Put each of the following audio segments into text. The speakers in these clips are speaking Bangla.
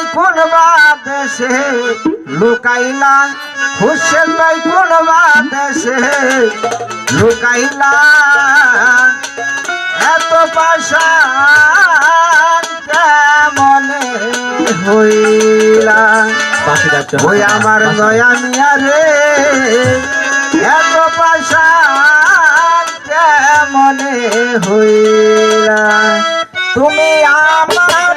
ভাই কোন বাদেশে। লুকাইলা হুসেন তাই কোন বাদেশে। লুকাইলা এত পাশা মনে হইলা ওই আমার দয়া মিয়া রে এত পাশা মনে হইলা? তুমি আমার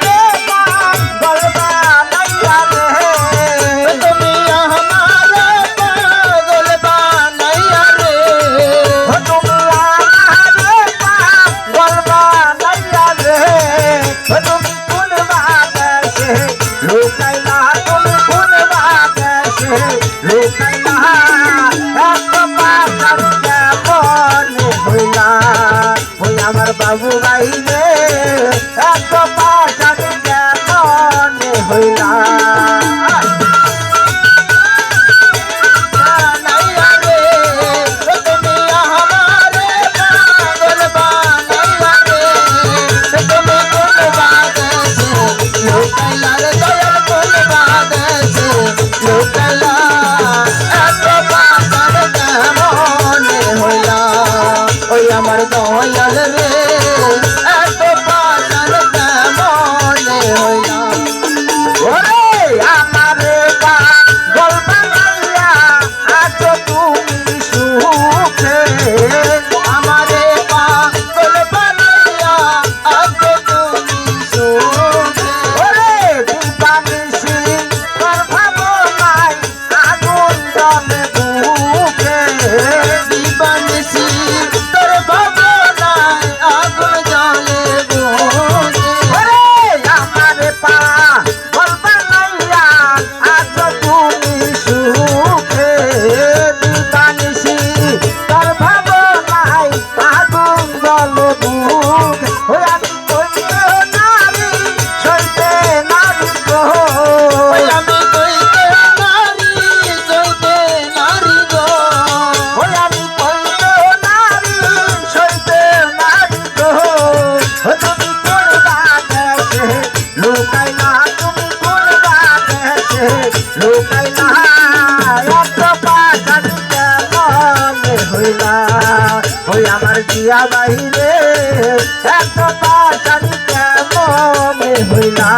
ওই আমার জিয়া বাইরে এত তাড়াতাড়ি কেমন হইলা?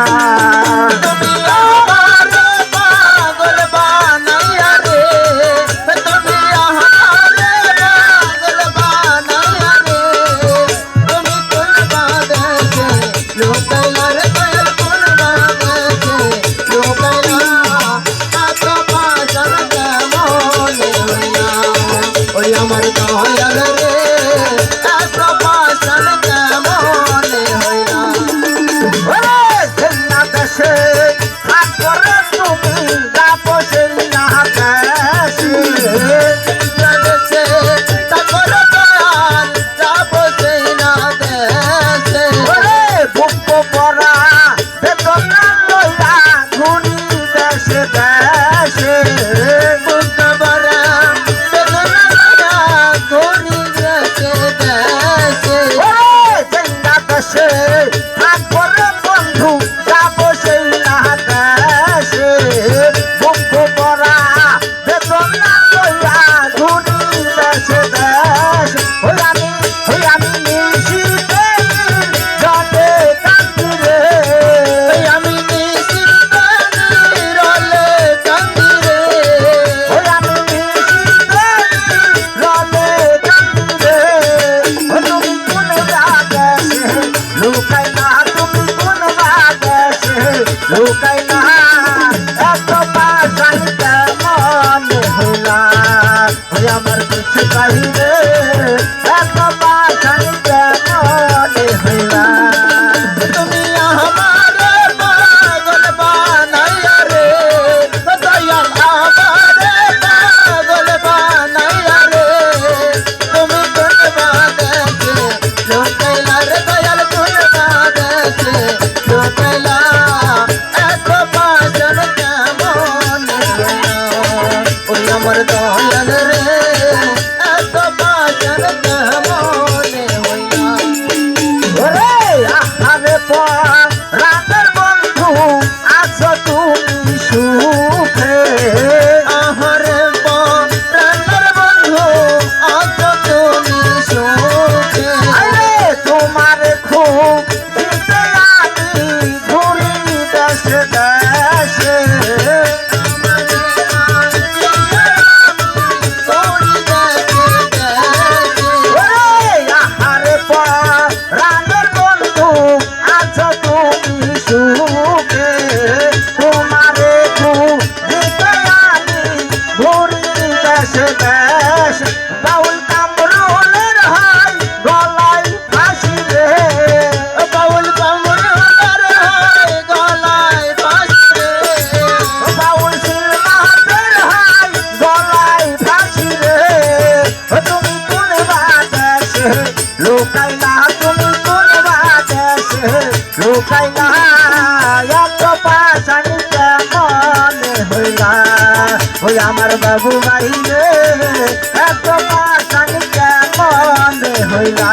Bukan দেশ বাউল ওই আমার বাবু বাড়ি রে এত পাশানি কেমন হইলা?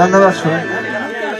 ধন্যবাদ সবাই